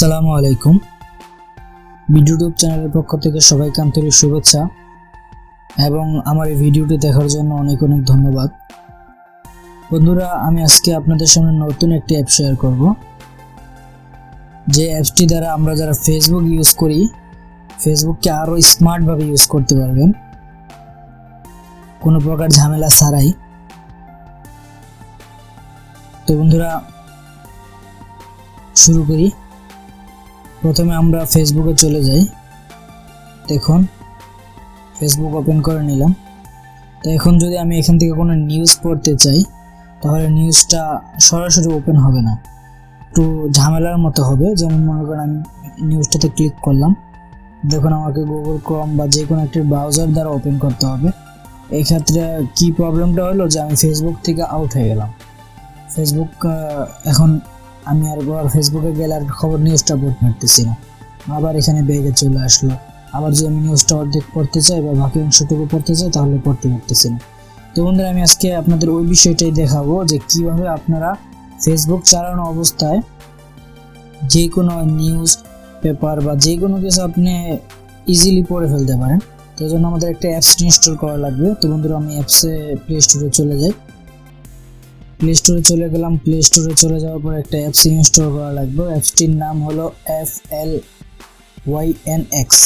আসসালামু আলাইকুম। ভিডিওটিউব চ্যানেলের পক্ষ থেকে সবাইকে আন্তরিক শুভেচ্ছা এবং আমার এই ভিডিওটি দেখার জন্য অনেক অনেক ধন্যবাদ। বন্ধুরা, আমি আজকে আপনাদের সামনে নতুন একটি অ্যাপ শেয়ার করব। যে অ্যাপসটি দ্বারা আমরা যারা ফেসবুক ইউজ করি ফেসবুককে আরও স্মার্টভাবে ইউজ করতে পারবেন। কোনো প্রকার ঝামেলা ছাড়াই। তো বন্ধুরা, শুরু করি। প্রথমে আমরা ফেসবুকে চলে যাই। দেখুন ফেসবুক ওপেন করে নিলাম। তো এখন যদি আমি এখান থেকে কোনো নিউজ পড়তে চাই, তাহলে নিউজটা সরাসরি ওপেন হবে না। একটু ঝামেলার মতো হবে, যেমন মনে করেন আমি নিউজটাতে ক্লিক করলাম। দেখুন, আমাকে গুগল ক্রম বা যে কোনো একটি ব্রাউজার দ্বারা ওপেন করতে হবে। এই ক্ষেত্রে কি প্রবলেমটা হলো যে আমি ফেসবুক থেকে আউট হয়ে গেলাম। ফেসবুক এখন আমি আর আর ফেসবুকে গেলে আর খবর নিউজটা পড়তে পারতেছি না। আবার এখানে বেগে চলে আসলো। আবার যদি আমি নিউজটা অর্ধেক পড়তে চাই বা বাকি অংশটুকু পড়তে চাই, তাহলে পড়তে পারতেছি না। তো বন্ধুরা, আমি আজকে আপনাদের ওই বিষয়টাই দেখাবো যে কীভাবে আপনারা ফেসবুক চালানো অবস্থায় যে কোনো নিউজ পেপার বা যে কোনো কিছু আপনি ইজিলি পড়ে ফেলতে পারেন। তো জন্য আমাদের একটা অ্যাপস ইনস্টল করা লাগবে। তো বন্ধুরা, আমি অ্যাপসে প্লে স্টোরে চলে যাই। প্লে স্টোরে চলে গেলাম। প্লে স্টোরে চলে যাওয়ার পর একটা অ্যাপস ইনস্টল করা লাগবে। অ্যাপসটির নাম হলো F L Y N X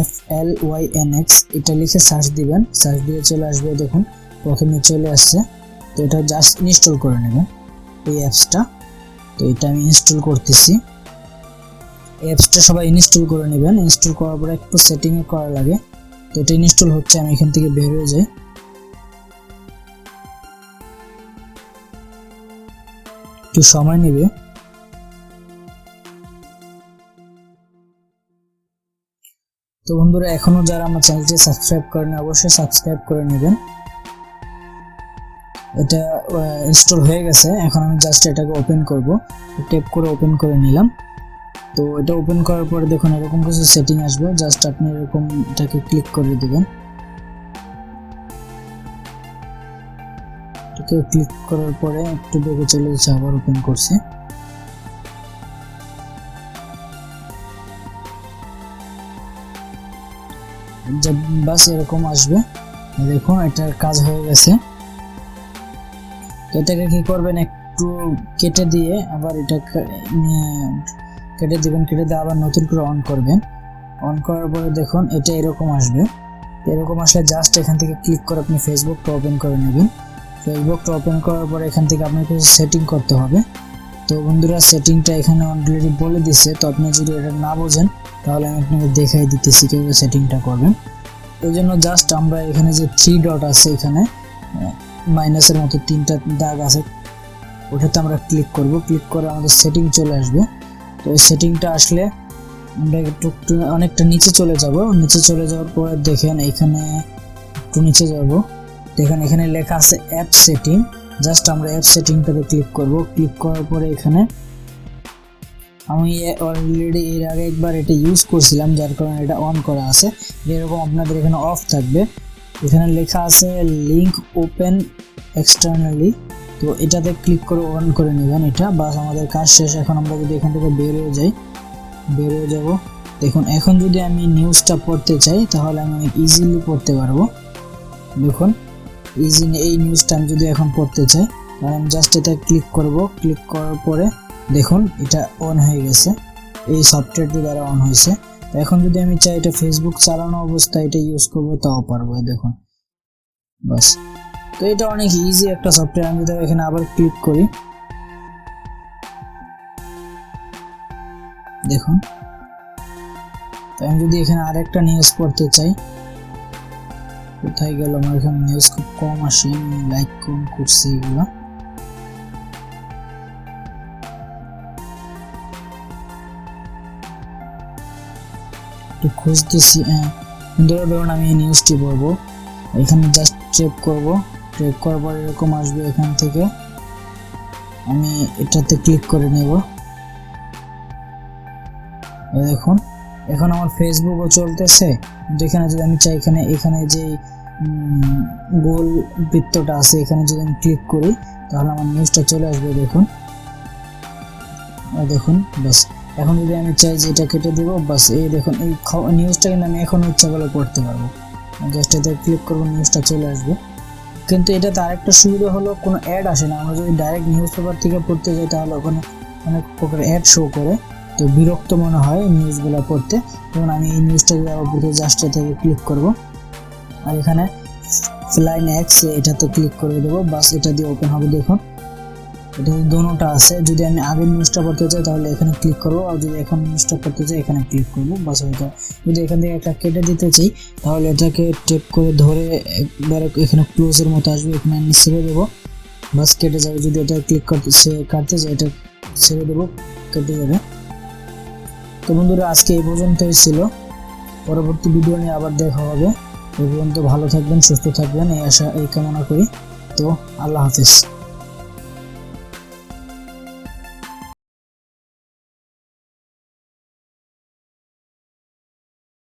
F L Y N X এটা লিখে সার্চ দিবেন। সার্চ দিয়ে চলে আসবে দেখুন, প্রথমে চলে আসছে। তো এটা জাস্ট ইনস্টল করে নেবেন এই অ্যাপসটা তো এটা আমি ইনস্টল করতেছি। অ্যাপসটা সবাই ইনস্টল করে নেবেন। ইনস্টল করার পরে একটু সেটিংয়ে করা লাগে। তো এটা ইনস্টল হচ্ছে, আমি এখান থেকে বের হয়ে যাই। একটু সময় নেবে। তো বন্ধুরা, এখনও যারা আমার চ্যানেলটি সাবস্ক্রাইব করেন, অবশ্যই সাবস্ক্রাইব করে নেবেন। এটা ইনস্টল হয়ে গেছে। এখন আমি জাস্ট এটাকে ওপেন করব। টেপ করে ওপেন করে নিলাম। তো এটা ওপেন করার পরে দেখুন এরকম কিছু সেটিং আসবে। জাস্ট আপনি এরকম এটাকে ক্লিক করে দিবেন। এটাকে ক্লিক করার পরে একটু বেগে চলে যাচ্ছে আবার ওপেন করছি। বাস এরকম আসবে। দেখুন, এটার কাজ হয়ে গেছে। এটাকে কি করবেন, একটু কেটে দিয়ে আবার এটা কেটে দিবেন, কেটে দিয়ে আবার নতুন করে অন করবেন। অন করার পরে দেখুন, এটা এরকম আসবে। এরকম আসলে জাস্ট এখান থেকে ক্লিক করে আপনি ফেসবুকটা ওপেন করে নেবেন। ফেসবুকটা ওপেন করার পরে এখান থেকে আপনার কিছু সেটিং করতে হবে। তো বন্ধুরা সেটিংটা এখানে অলরেডি বলে দিছে। তো আপনি যদি এটা না বোঝেন, তাহলে আমি আপনাকে দেখাই দিতেছি কীভাবে সেটিংটা করবেন। এই জন্য জাস্ট আমরা এখানে যে থ্রি ডট আছে এখানে মাইনাসের মতো তিনটা দাগ আছে, ওটাতে আমরা ক্লিক করব। ক্লিক করে আমাদের সেটিং চলে আসবে। তো ওই সেটিংটা আসলে আমরা একটু অনেকটা নিচে চলে যাব। নিচে চলে যাওয়ার পরে দেখেন এখানে একটু নিচে যাব। দেখেন এখানে লেখা আছে অ্যাপ সেটিং জাস্ট আমরা অ্যাপ সেটিংটাতে ক্লিক করব। ক্লিক করার পরে এখানে আমি অলরেডি এর আগে একবার এটা ইউজ করছিলাম, যার কারণে এটা অন করা আছে। যেরকম আপনাদের এখানে অফ থাকবে। এখানে লেখা আছে লিঙ্ক ওপেন এক্সটার্নালি তো এটাতে ক্লিক করে অন করে নেবেন এটা। বাস আমাদের কাজ শেষ। এখন আমরা যদি এখান থেকে বের হয়ে যাই, বের হয়ে যাব। দেখুন, এখন যদি আমি নিউজটা পড়তে চাই, তাহলে আমি ইজিলি পড়তে পারব। দেখুন। ইজি এই নিউজটা আমি যদি এখন পড়তে চাই, আমি জাস্ট এটা ক্লিক করব। ক্লিক করার পরে দেখুন, এটা অন হয়ে গেছে। এই সফটওয়্যারটি দ্বারা অন হয়েছে। তো এখন যদি আমি চাই এটা ফেসবুক চালানো অবস্থায় এটা ইউজ করব, তাও পারব দেখুন। বাস। তো এটা অনেক ইজি একটা সফটওয়্যার আমি যদি এখানে আবার ক্লিক করি। দেখুন। তো আমি যদি এখানে আরেকটা নিউজ পড়তে চাই কোথায় গেল? আমার এখানে নিউজ খুব কম আসে লাইক কম করছি এগুলো। একটু খুঁজতেছি হ্যাঁ। ধরো ধরুন আমি এই নিউজটি পড়ব। এখানে জাস্ট ট্রেপ করব। ট্রেপ করার পর এরকম আসবে এখান থেকে। আমি এটাতে ক্লিক করে নেব। দেখুন, এখন আমার ফেসবুকও চলতেছে। কিন্তু এখানে যদি আমি চাই, এখানে এখানে যে গোল বৃত্তটা আছে, এখানে যদি আমি ক্লিক করি, তাহলে আমার নিউজটা চলে আসবে, দেখুন। দেখুন বাস এখন যদি আমি চাই যে এটা কেটে দেবো বাস এই দেখুন, এই নিউজটা কিন্তু আমি এখন ইচ্ছা করলে পড়তে পারব। জাস্ট এতে ক্লিক করব নিউজটা চলে আসবে। কিন্তু এটাতে আরেকটা সুবিধা হলো, কোনো অ্যাড আসে না। আমরা যদি ডাইরেক্ট নিউজ পেপার থেকে পড়তে যাই, তাহলে ওখানে অনেক প্রকার অ্যাড শো করে। তো বিরক্ত মনে হয় নিউজগুলো পড়তে। যেমন আমি এই নিউজটা উপরে জাস্ট থেকে ক্লিক করব। আর এখানে ফ্লাইন এক্স এটাতে ক্লিক করে দেবো। বাস এটা দিয়ে ওপেন হবে, দেখুন। এটা দোনোটা আছে, যদি আমি আগের নিউজটা পড়তে চাই, তাহলে এখানে ক্লিক করব। আর যদি এখন নিউজটা পড়তে চাই, এখানে ক্লিক করব। বাস এটা যদি এখান থেকে একটা কেটে দিতে চাই, তাহলে এটাকে টেপ করে ধরে একবার এখানে ক্লোজের মতো আসবে। এখানে আমি ছেড়ে দেবো। বাস কেটে যাবে। যদি এটা ক্লিক করতে সে কাটতে চাই এটা ছেড়ে দেবো। কেটে যাবে। তো বন্ধুরা, আজকে এই পর্যন্তই ছিল। পরবর্তী ভিডিও নিয়ে আবার দেখা হবে। পর্যন্ত ভালো থাকবেন সুস্থ থাকবেন এই আশা এই কামনা করি। তো আল্লাহ হাফিজ।